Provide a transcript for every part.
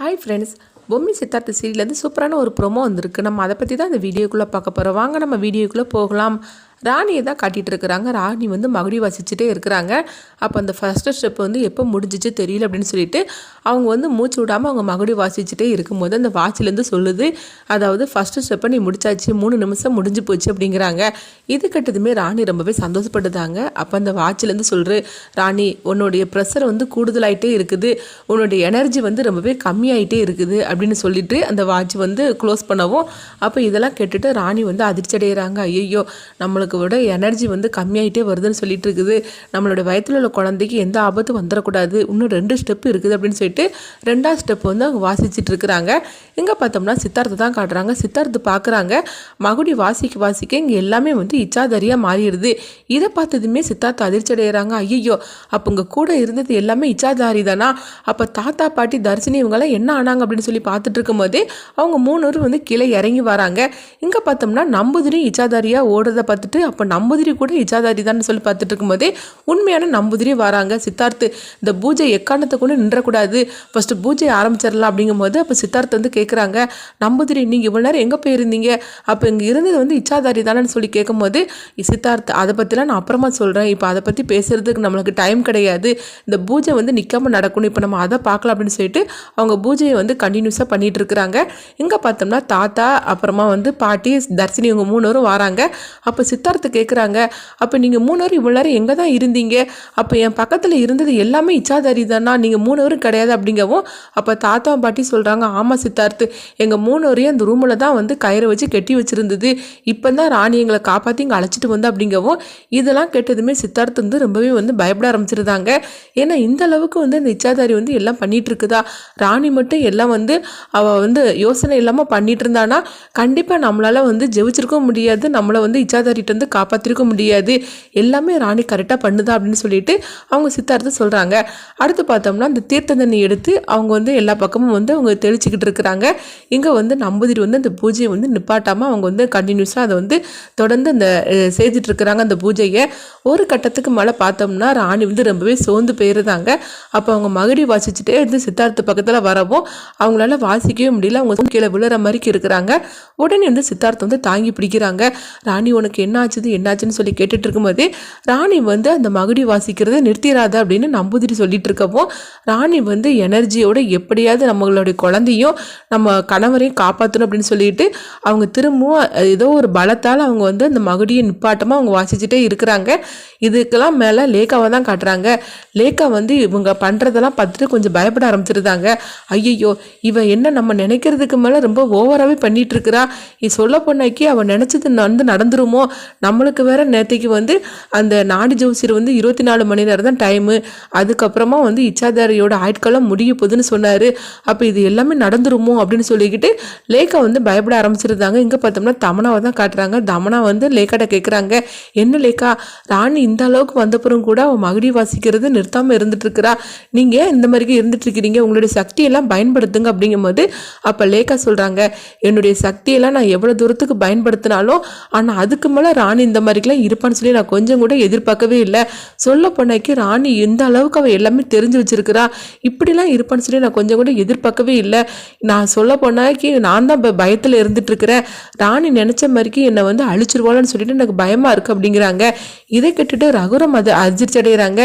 Hi friends Bommi Siddhartha சீரியல்லேருந்து சூப்பரான ஒரு ப்ரொமோ வந்திருக்கு. நம்ம அதை பற்றி தான் இந்த வீடியோக்குள்ளே பார்க்க போகிறோம் வாங்க நம்ம வீடியோக்குள்ளே போகலாம். ராணியை தான் காட்டிகிட்டு இருக்கிறாங்க. ராணி வந்து மகுடி வாசிச்சுட்டே இருக்கிறாங்க. அப்போ அந்த ஃபஸ்ட்டு ஸ்டெப் வந்து எப்போ முடிஞ்சிச்சு தெரியல அப்படின்னு சொல்லிட்டு அவங்க வந்து மூச்சு விடாமல் அவங்க மகுடி வாசிச்சுட்டே இருக்கும்போது அந்த வாட்சிலேருந்து சொல்லுது அதாவது ஃபஸ்ட்டு ஸ்டெப்பை நீ முடிச்சாச்சு மூணு நிமிஷம் முடிஞ்சு போச்சு அப்படிங்கிறாங்க. இது கட்டதுமே ராணி ரொம்பவே சந்தோஷப்படுதாங்க அப்போ அந்த வாட்சிலேருந்து சொல்கிற ராணி உன்னுடைய ப்ரெஷர் வந்து கூடுதலாயிட்டே இருக்குது. உன்னுடைய எனர்ஜி வந்து ரொம்பவே கம்மியாயிட்டே இருக்குது அப்படின்னு சொல்லிட்டு அந்த வாட்ச் வந்து க்ளோஸ் பண்ணவும் அப்போ இதெல்லாம் கேட்டுட்டு ராணி வந்து அதிர்ச்சி அடைகிறாங்க ஐயோ நம்மளுக்கு விட எனர்ஜி வந்து கம்மியாயிட்டே வருதுன்னு சொல்லிட்டு இருக்குது நம்மளோட வயத்தில் உள்ள குழந்தைக்கு எந்த ஆபத்தும் வந்துடக்கூடாது இன்னும் ரெண்டு ஸ்டெப் இருக்குது அப்படின்னு சொல்லிட்டு ரெண்டாவது ஸ்டெப் வந்து அவங்க வாசிச்சுட்டு இருக்கிறாங்க இங்கே பார்த்தோம்னா சித்தார்த்தை தான் காட்டுறாங்க. சித்தார்த்து பார்க்குறாங்க. மகுடி வாசிக்க வாசிக்க இங்கே எல்லாமே வந்து இச்சாதரியாக மாறிடுது. இதை பார்த்ததுமே சித்தார்த்து அதிர்ச்சி அடைகிறாங்க ஐயோ அப்போ உங்கள் கூட இருந்தது எல்லாமே இச்சாதாரி தானா? அப்போ தாத்தா பாட்டி தரிசினி இவங்கெல்லாம் என்ன ஆனாங்க அப்படின்னு சொல்லி பார்த்துட்டு இருக்கும்போதே அவங்க மூணு பேரும் வந்து கீழே இறங்கி வராங்க. இங்கே பார்த்தோம்னா நம்புதிரி இச்சாதாரியாக ஓடுறதை பார்த்துட்டு அப்போ நம்புதிரி கூட இஜாதாரி தான் சொல்லி பார்த்துட்டு இருக்கும்போதே உண்மையான நம்புதிரி வராங்க. சித்தார்த்து இந்த பூஜை எக்காரணத்தை கொண்டு நின்றக்கூடாது. ஃபஸ்ட்டு பூஜை ஆரம்பிச்சிடலாம் அப்படிங்கும்போது அப்போ சித்தார்த்து வந்து கேட்குறாங்க நம்புதிரி நீங்கள் இவ்வளோ நேரம் எங்கே போயிருந்தீங்க? அப்போ இங்கே இருந்தது வந்து இச்சாதாரி தானேன்னு சொல்லி கேட்கும்போது சித்தார்த் அதை பற்றிலாம் நான் அப்புறமா சொல்கிறேன் இப்போ அதை பற்றி பேசுகிறதுக்கு நம்மளுக்கு டைம் கிடையாது. இந்த பூஜை வந்து நிற்காம நடக்கணும். இப்போ நம்ம அதை பார்க்கலாம் அப்படின்னு சொல்லிட்டு அவங்க பூஜையை வந்து கண்டினியூஸாக பண்ணிகிட்டு இருக்கிறாங்க இங்கே பார்த்தோம்னா தாத்தா அப்புறமா வந்து பாட்டி தர்ஷினி இவங்க மூணு வராங்க. அப்போ சித்தார்த்து கேட்குறாங்க அப்போ நீங்கள் மூணு வரும் இவ்வளோ நேரம் எங்கே தான் இருந்தீங்க? அப்போ என் பக்கத்தில் இருந்தது எல்லாமே இச்சாதாரி தானா? நீங்கள் மூணு வரும் கிடையாது அப்படிங்கவும் அப்போ தாத்தா பாட்டி சொல்கிறாங்க ஆமாம் சித்தார்த்து எங்கள் மூணு வரையும் அந்த ரூமில் தான் வந்து கயிறை வச்சு கட்டி வச்சுருந்தது. இப்போ தான் ராணி எங்களை காப்பாற்றி இங்கே அழைச்சிட்டு வந்து அப்படிங்கவும் இதெல்லாம் கேட்டதுமே சித்தார்த்து வந்து ரொம்பவே வந்து பயப்பட ஆரம்பிச்சிருந்தாங்க. ஏன்னா இந்த அளவுக்கு வந்து அந்த இச்சாதாரி வந்து எல்லாம் பண்ணிகிட்டு இருக்குதா ராணி மட்டும் எல்லாம் வந்து அவள் வந்து யோசனை இல்லாமல் பண்ணிட்டு இருந்தானா கண்டிப்பாக நம்மளால் வந்து ஜெயிச்சிருக்க முடியாது. நம்மளை வந்து இச்சாதாரிட்டு வந்து காப்பாற்றிருக்க முடியாது. எல்லாமே ராணி கரெக்டாக பண்ணுதா அப்படின்னு சொல்லிட்டு அவங்க சித்தார்த்து சொல்கிறாங்க அடுத்து பார்த்தோம்னா அந்த தீர்த்த தண்ணி எடுத்து அவங்க வந்து எல்லா பக்கமும் வந்து அவங்க தெளிச்சுக்கிட்டு இருக்கிறாங்க. இங்கே வந்து நம்புதிரி வந்து அந்த பூஜையை வந்து நிப்பாட்டாமல் அவங்க வந்து கண்டினியூஸாக அதை வந்து தொடர்ந்து அந்த செய்துட்டு இருக்கிறாங்க அந்த பூஜையை. ஒரு கட்டத்துக்கு மேலே பார்த்தோம்னா ராணி வந்து ரொம்பவே சோர்ந்து போயிருந்தாங்க. அப்போ அவங்க மகுடி வாசிச்சுட்டே இருந்து சித்தார்த்த பக்கத்தில் வரவும் அவங்களால வாசிக்கவே முடியல. அவங்க கீழே விழுற மாதிரி இருக்கிறாங்க. உடனே வந்து சித்தார்த்தம் வந்து தாங்கி பிடிக்கிறாங்க. ராணி உனக்கு என்னாச்சுது என்னாச்சுன்னு சொல்லி கேட்டுட்டு இருக்கும்போது ராணி வந்து அந்த மகுடி வாசிக்கிறதை நிறுத்திடாத அப்படின்னு நம்புதிரி சொல்லிட்டு இருக்கவும் ராணி வந்து எனர்ஜியோட எப்படியாவது நம்மளுடைய குழந்தையும் நம்ம கணவரையும் காப்பாற்றணும் அப்படின்னு சொல்லிட்டு அவங்க திரும்பவும் ஏதோ ஒரு பலத்தால் அவங்க வந்து அந்த மகுடியை நிப்பாட்டமாக அவங்க வாசிச்சுட்டே இருக்கிறாங்க. இதுக்கெல்லாம் மேலே லேக்காவை தான் காட்டுறாங்க. லேக்கா வந்து இவங்க பண்ணுறதெல்லாம் பார்த்துட்டு கொஞ்சம் பயப்பட ஆரம்பிச்சிருந்தாங்க. ஐயையோ இவன் என்ன நம்ம நினைக்கிறதுக்கு மேலே ரொம்ப ஓவராகவே பண்ணிட்டு இருக்கிறா இது சொல்ல போனாக்கி அவள் நினச்சது வந்து நடந்துருமோ? நம்மளுக்கு வேற நேற்றுக்கு வந்து அந்த நாடி ஜோசியர் வந்து இருபத்தி நாலு மணி நேரம் தான் டைமு அதுக்கப்புறமா வந்து இச்சாதாரியோட ஆட்காலம் முடிய போகுதுன்னு சொன்னார். அப்போ இது எல்லாமே நடந்துருமோ? அப்படின்னு சொல்லிக்கிட்டு லேக்கா வந்து பயப்பட ஆரம்பிச்சிருந்தாங்க. இங்கே பார்த்தோம்னா தமனாவை தான் காட்டுறாங்க. தமனா வந்து லேக்காட்ட கேட்குறாங்க என்ன லேக்கா ராணி இந்த அளவுக்கு வந்தப்புறம் கூட அவன் மகிடி வாசிக்கிறது நிறுத்தாமல் இருந்துட்டுருக்கிறா. நீங்கள் ஏன் இந்த மாதிரிக்கு இருந்துட்டுருக்கிறீங்க? உங்களுடைய சக்தியெல்லாம் பயன்படுத்துங்க அப்படிங்கும்போது அப்போ லேக்கா சொல்கிறாங்க என்னுடைய சக்தியெல்லாம் நான் எவ்வளோ தூரத்துக்கு பயன்படுத்தினாலும் ஆனால் அதுக்கு மேலே ராணி இந்த மாதிரிக்கெல்லாம் இருப்பான்னு சொல்லி நான் கொஞ்சம் கூட எதிர்பார்க்கவே இல்லை. சொல்ல போனாக்கி ராணி இந்த அளவுக்கு அவள் எல்லாமே தெரிஞ்சு வச்சிருக்கிறா. இப்படிலாம் இருப்பான்னு சொல்லி நான் கொஞ்சம் கூட எதிர்பார்க்கவே இல்லை. நான் சொல்ல போனாக்கி நான் தான் பயத்தில் இருந்துட்டுருக்கிறேன். ராணி நினச்ச மாதிரிக்கு என்னை வந்து அழிச்சிருவாளன்னு சொல்லிட்டு எனக்கு பயமாக இருக்குது அப்படிங்கிறாங்க. இதை கேட்டுட்டு ரகுரம் அது அதிர்ச்சி அடைகிறாங்க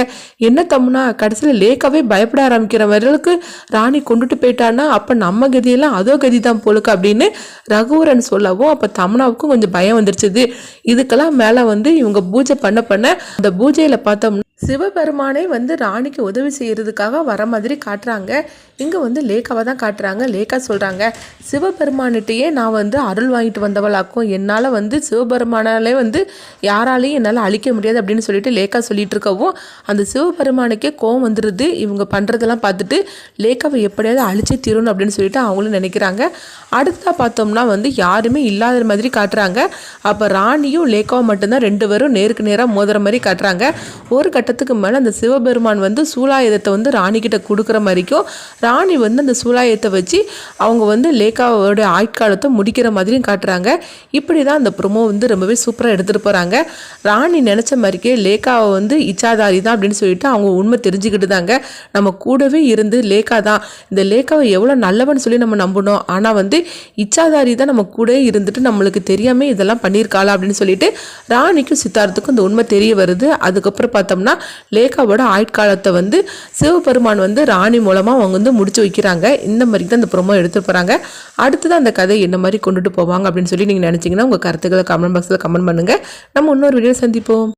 என்ன தம்முனா கடைசியில் லேக்காவே பயப்பட ஆரம்பிக்கிற மாதிரிக்கு ராணி கொண்டுட்டு போயிட்டான்னா அப்போ நம்ம கதியெல்லாம் அதோ கதி தான் போலுக்கு அப்படின்னு ரகுவரன் சொல்லவும் அப்போ தமனாவுக்கும் கொஞ்சம் பயம் வந்துருச்சுது. இதுக்கெல்லாம் மேலே வந்து இவங்க பூஜை பண்ண பண்ண அந்த பூஜையில் பார்த்தோம்னா சிவபெருமானே வந்து ராணிக்கு உதவி செய்கிறதுக்காக வர மாதிரி காட்டுறாங்க. இங்கே வந்து லேக்காவை தான் காட்டுறாங்க. லேக்கா சொல்கிறாங்க சிவபெருமானிட்டையே நான் வந்து அருள் வாங்கிட்டு வந்தவளாக்கும். என்னால் வந்து சிவபெருமானாலே வந்து யாராலையும் என்னால் அழிக்க முடியாது அப்படின்னு சொல்லிட்டு லேக்கா சொல்லிட்டு இருக்கவும் அந்த சிவபெருமானுக்கே கோவம் வந்துடுது இவங்க பண்ணுறதெல்லாம் பார்த்துட்டு லேக்காவை எப்படியாவது அழிச்சே தீரணும் அப்படின்னு சொல்லிட்டு அவங்களும் நினைக்கிறாங்க. அடுத்ததாக பார்த்தோம்னா வந்து யாருமே இல்லாத மாதிரி காட்டுறாங்க. அப்போ ராணியும் லேக்காவும் மட்டும்தான் ரெண்டு பேரும் நேருக்கு நேராக மோதுற மாதிரி காட்டுறாங்க. ஒரு கட்ட கட்டத்துக்கு மேலே அந்த சிவபெருமான் வந்து சூலாயுதத்தை வந்து ராணிக்கிட்ட கொடுக்குற மாதிரிக்கும் ராணி வந்து அந்த சூலாயுதத்தை வச்சு அவங்க வந்து லேக்காவோட ஆட்காலத்தை முடிக்கிற மாதிரியும் காட்டுறாங்க. இப்படி தான் அந்த ப்ரொமோ வந்து ரொம்பவே சூப்பராக எடுத்துகிட்டு போகிறாங்க ராணி நினச்ச மாதிரிக்கே லேக்காவை வந்து இச்சாதாரி தான் அப்படின்னு சொல்லிட்டு அவங்க உண்மை தெரிஞ்சுக்கிட்டு தாங்க நம்ம கூடவே இருந்து லேக்கா தான் இந்த லேக்காவை எவ்வளோ நல்லவன்னு சொல்லி நம்ம நம்பணும். ஆனால் வந்து இச்சாதாரி தான் நம்ம கூட இருந்துட்டு நம்மளுக்கு தெரியாமல் இதெல்லாம் பண்ணியிருக்காளா அப்படின்னு சொல்லிட்டு ராணிக்கும் சித்தார்த்துக்கும் இந்த உண்மை தெரிய வருது. அதுக்கப்புறம் பார்த்தோம்னா லேக்காவோட ஆயுட்காலத்தை வந்து சிவபெருமான் வந்து ராணி மூலமாக அவங்க வந்து முடிச்சு வைக்கிறாங்க. இந்த மாதிரி தான் இந்த ப்ரொமோ எடுத்துட்டு போகிறாங்க அடுத்தது அந்த கதை என்ன மாதிரி கொண்டுட்டு போவாங்க அப்படின்னு சொல்லி நீங்கள் நினச்சிங்கன்னா உங்கள் கருத்துக்களை கமெண்ட் பாக்ஸில் கமெண்ட் பண்ணுங்கள் நம்ம இன்னொரு வீடியோ சந்திப்போம்.